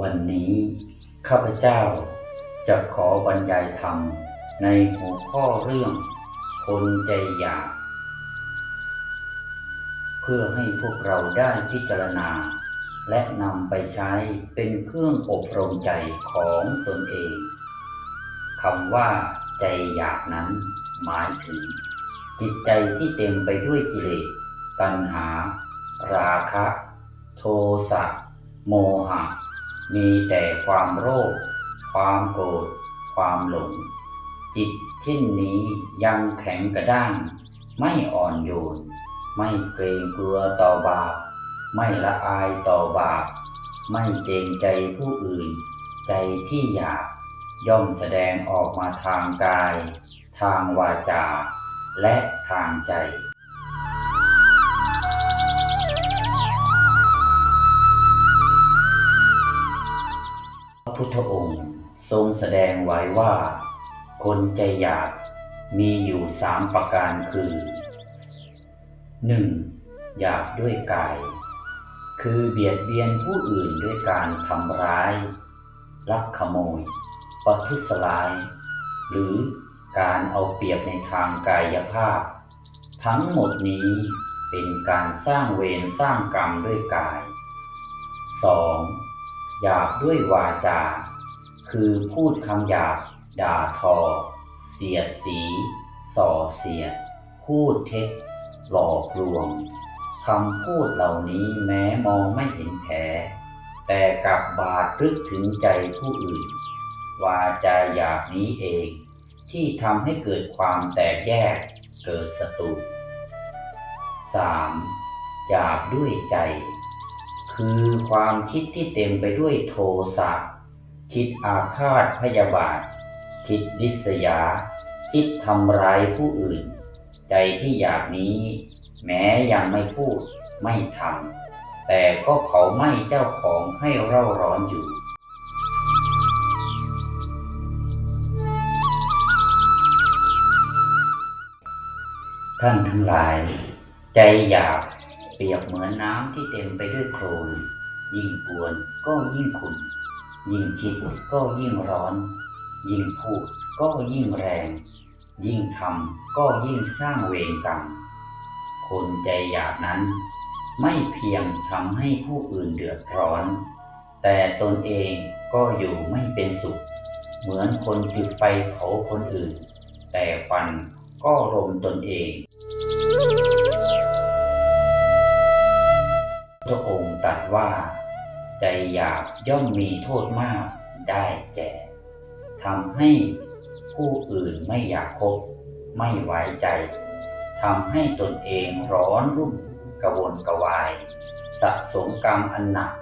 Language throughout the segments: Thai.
วันนี้ข้าพเจ้าจะขอบรรยายธรรมในหัวข้อเรื่องคนใจอยาก เพื่อให้พวกเราได้พิจารณา และนำไปใช้เป็นเครื่องอบรมใจของตนเองคำว่าใจอยากนั้นหมายถึง จิตใจที่เต็มไปด้วยกิเลสตัณหา ราคะ โทสะ โมหะ มีแต่ความโลภความโกรธความหลง จิตเช่นนี้ยังแข็งกระด้าง ไม่อ่อนโยน ไม่เกรงกลัวต่อบาป ไม่ละอายต่อบาป ไม่เกรงใจผู้อื่น ใจที่อยากย่อมแสดงออกมาทางกาย ทางวาจา และทางใจ พุทธองค์ทรงแสดงไว้ว่า คนใจอยากมีอยู่สามประการคือ 1. อยากด้วยกาย คือเบียดเบียนผู้อื่นด้วยการทำร้าย ลักขโมยประทุษร้าย หรือการเอาเปรียบในทางกายภาพ ทั้งหมดนี้เป็นการสร้างเวรสร้างกรรมด้วยกาย 2. อยากด้วยวาจา คือพูดคำหยาบ ด่าทอ เสียดสี ส่อเสียด พูดเท็จ หลอกลวงคำพูดเหล่านี้แม้มองไม่เห็นแผลแต่กลับบาดลึกถึงใจผู้อื่น วาจาหยาบนี้เอง ที่ทำให้เกิดความแตกแยกเกิดศัตรู 3. หยาบด้วยใจ คือความคิดที่เต็มไปด้วยโทสะคิดอาฆาตพยาบาท คิดริษยา คิดทำร้ายผู้อื่น ใจที่อยากนี้ แม้ยังไม่พูดไม่ทำแต่ก็เผาไหม้เจ้าของให้เร่าร้อนอยู่ท่านทั้งหลาย ใจอยาก เปรียบเหมือนน้ำที่เต็มไปด้วยโคลนยิ่งกวนก็ยิ่งขุ่นยิ่งคิดก็ยิ่งร้อน ยิ่งพูดก็ยิ่งแรง ยิ่งทำก็ยิ่งสร้างเวรกรรมคนใจอยากนั้น ไม่เพียงทำให้ผู้อื่นเดือดร้อน แต่ตนเองก็อยู่ไม่เป็นสุข เหมือนคนจุดไฟเผาคนอื่น แต่ควันก็รมตนเอง พระองค์ตรัสว่า ใจอยากย่อมมีโทษมากได้แก่ทำให้ผู้อื่นไม่อยากคบ ไม่ไว้ใจทำให้ตนเองร้อนรุ่มกระวนกระวายสะสมกรรมอันหนัก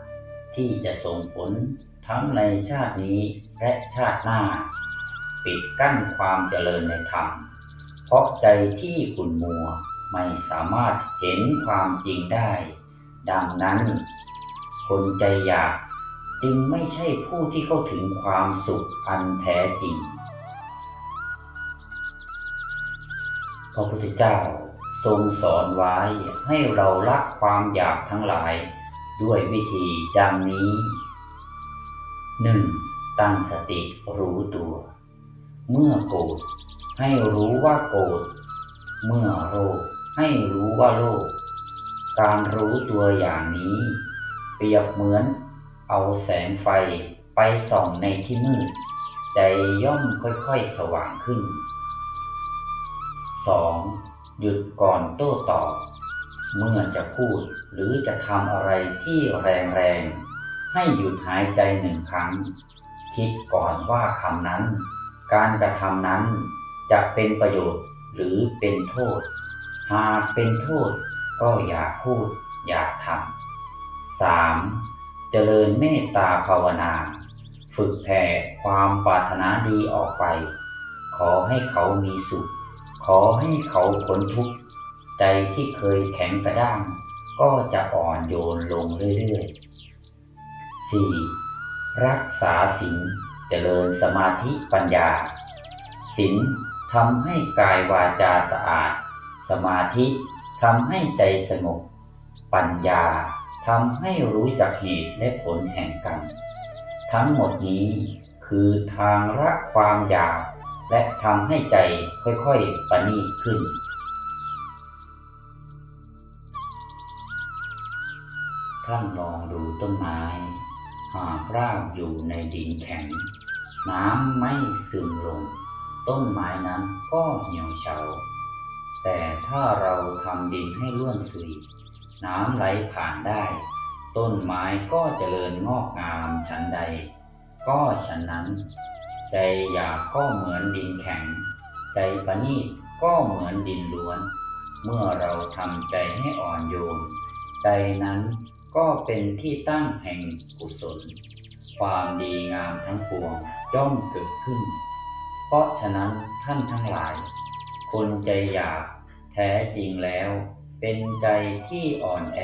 ที่จะส่งผลทั้งในชาตินี้และชาติหน้า ปิดกั้นความเจริญในธรรม เพราะใจที่ขุ่นมัวไม่สามารถเห็นความจริงได้ ดังนั้น คนใจอยากจึงไม่ใช่ผู้ที่เข้าถึงความสุขอันแท้จริง พระพุทธเจ้าทรงสอนไว้ให้เราละความอยากทั้งหลาย ด้วยวิธีดังนี้ 1. ตั้งสติรู้ตัว เมื่อโกรธให้รู้ว่าโกรธ เมื่อโลภให้รู้ว่าโลภ การรู้ตัวอย่างนี้ เปรียบเหมือนเอาแสงไฟไปส่องในที่มืด ใจย่อมค่อยๆสว่างขึ้น 2. หยุดก่อนโต้ตอบ เมื่อจะพูดหรือจะทำอะไรที่แรงๆ ให้หยุดหายใจหนึ่งครั้ง คิดก่อนว่าคำนั้น การกระทำนั้นจะเป็นประโยชน์หรือเป็นโทษ หากเป็นโทษ ก็อย่าพูด อย่าทำ 3. เจริญเมตตาภาวนา ฝึกแผ่ความปรารถนาดีออกไป ขอให้เขามีสุข ขอให้เขาพ้นทุกข์ ใจที่เคยแข็งกระด้าง ก็จะอ่อนโยนลงเรื่อยๆ 4. รักษาศีลเจริญสมาธิปัญญาศีลทำให้กายวาจาสะอาด สมาธิ ทำให้ใจสงบ ปัญญาทำให้รู้จักเหตุและผลแห่งกรรมทั้งหมดนี้คือทางละความอยากและทำให้ใจค่อยๆประณีตขึ้น ท่านลองดูต้นไม้ หากรากอยู่ในดินแข็ง น้ำไม่ซึมลง ต้นไม้นั้นก็เหี่ยวเฉา แต่ถ้าเราทำดินให้ร่วนสุย น้ำไหลผ่านได้ ต้นไม้ก็เจริญงอกงามฉันใด ก็ฉันนั้น ใจอยากก็เหมือนดินแข็ง ใจประณีตก็เหมือนดินล้วน เมื่อเราทำใจให้อ่อนโยน ใจนั้นก็เป็นที่ตั้งแห่งกุศล ความดีงามทั้งปวงย่อมเกิดขึ้น เพราะฉะนั้นท่านทั้งหลาย คนใจอยากแท้จริงแล้ว เป็นใจที่อ่อนแอ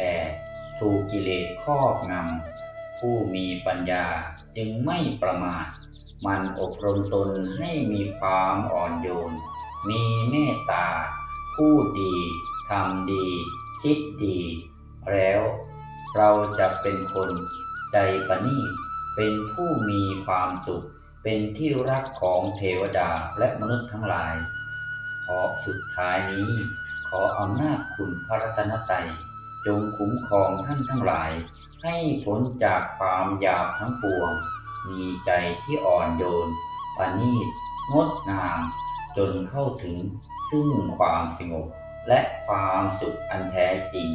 ถูกกิเลสครอบงำผู้มีปัญญาจึงไม่ประมาท มันอบรมตนให้มีความอ่อนโยน มีเมตตา พูดดีทำดี คิดดี แล้วเราจะเป็นคนใจประณีเป็นผู้มีความสุข เป็นที่รักของเทวดาและมนุษย์ทั้งหลาย อสุดท้ายนี้ ขออำนาจคุณพระรัตนตรัยจงคุ้มครองท่านทั้งหลาย ให้พ้นจากความหยาบทั้งปวง มีใจที่อ่อนโยนปานีตงดงาม จนเข้าถึงซึ่งความสงบและความสุขอันแท้จริง